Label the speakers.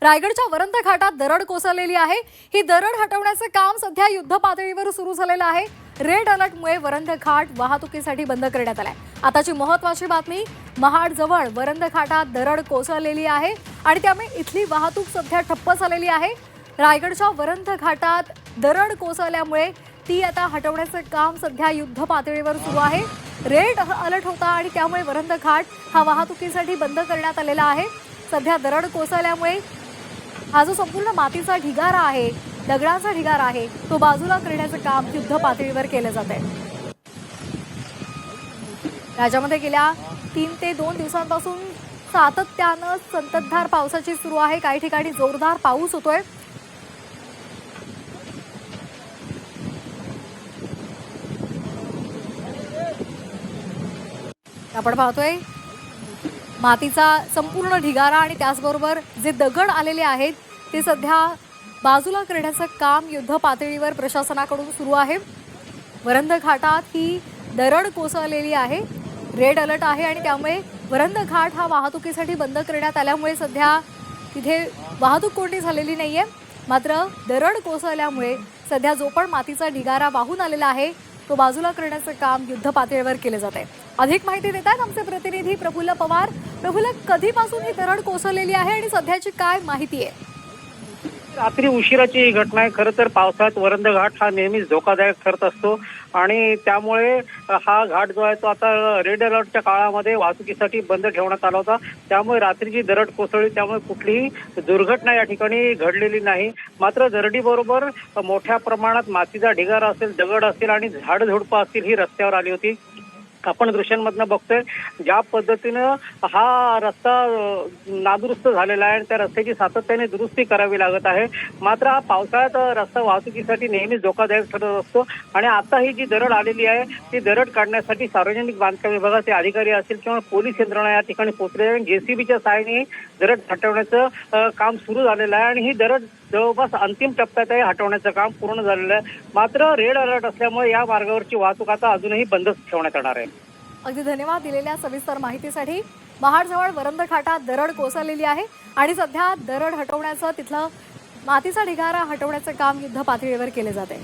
Speaker 1: रायगडच्या वरंत घाटात दरड कोसळलेली आहे. ही दरड हटवण्याचं काम सध्या युद्ध पातळीवर सुरू झालेलं आहे. रेड अलर्टमुळे वरंद घाट वाहतुकीसाठी बंद करण्यात आलाय. आताची महत्वाची बातमी महाड जवळ घाटात दरड कोसळलेली आहे आणि त्यामुळे इथली वाहतूक सध्या ठप्प झालेली आहे. रायगडच्या वरंध घाटात दरड कोसळल्यामुळे ती आता हटवण्याचं काम सध्या युद्ध पातळीवर सुरू आहे. रेड अलर्ट होता आणि त्यामुळे वरंध घाट हा वाहतुकीसाठी बंद करण्यात आलेला आहे. सध्या दरड कोसळल्यामुळे हा जो संपूर्ण मातीचा ढिगारा आहे दगडाचा ढिगारा आहे तो बाजूला करण्याचं काम युद्ध पातळीवर केलं जात आहे. राज्यामध्ये गेल्या तीन ते दोन दिवसांपासून सातत्यानं संततधार पावसाची सुरू आहे. काही ठिकाणी जोरदार पाऊस होतोय. आपण पाहतोय मातीचा संपूर्ण ढिगारा आणि त्याचबरोबर जे दगड आलेले आहेत ते सध्या बाजूला करण्याचं काम युद्ध पातळीवर प्रशासनाकडून सुरू आहे. वरंध घाटात ही दरड कोसळलेली आहे. रेड अलर्ट आहे आणि त्यामुळे वरंध घाट हा वाहतुकीसाठी बंद करण्यात आल्यामुळे सध्या तिथे वाहतूक कोणती झालेली नाही आहे मात्र दरड कोसळल्यामुळे सध्या जो पण मातीचा ढिगारा वाहून आलेला आहे तो बाजूला करण्याचं काम युद्ध पातळीवर केलं जात आहे अधिक माहिती देत आहेत आमचे प्रतिनिधी प्रफुल्ल पवार. प्रफुल्ल कधीपासून ही दरड कोसळलेली आहे आणि सध्याची काय माहिती आहे?
Speaker 2: रात्री उशिराची ही घटना आहे. खरं तर पावसाळ्यात वरंद घाट हा नेहमीच धोकादायक ठरत असतो आणि त्यामुळे हा घाट जो आहे तो आता रेड अलर्टच्या काळामध्ये वाहतुकीसाठी बंद ठेवण्यात आला होता. त्यामुळे रात्रीची दरड कोसळली त्यामुळे कुठलीही दुर्घटना या ठिकाणी घडलेली नाही. मात्र दरडीबरोबर मोठ्या प्रमाणात मातीचा ढिगारा असेल दगड असेल आणि झाडझुडपं असतील ही रस्त्यावर आली होती. आपण दृश्यांमधनं बघतोय. ज्या पद्धतीनं हा रस्ता नादुरुस्त झालेला आहे आणि त्या रस्त्याची सातत्याने दुरुस्ती करावी लागत आहे. मात्र हा पावसाळ्यात रस्ता वाहतुकीसाठी नेहमीच धोकादायक ठरत असतो. आणि आता ही जी दरड आलेली आहे ती दरड काढण्यासाठी सार्वजनिक बांधकाम विभागाचे अधिकारी असतील किंवा पोलीस यंत्रणा या ठिकाणी पोहोचले आहे जेसीबीच्या सहाय्याने दरड हटवण्याचं काम सुरू झालेलं आहे. आणि ही दरड जवळपास अंतिम टप्प्यात आहे हटवण्याचं काम पूर्ण झालेलं आहे. मात्र रेड अलर्ट असल्यामुळे या मार्गावरची वाहतूक आता अजूनही बंदच ठेवण्यात येणार आहे.
Speaker 1: अगदी धन्यवाद दिलेल्या सविस्तर माहितीसाठी. महाडजवळ वरंदघाटात दरड कोसळलेली आहे आणि सध्या दरड हटवण्याचं तिथलं मातीचा ढिगारा हटवण्याचं काम युद्ध पातळीवर केले जाते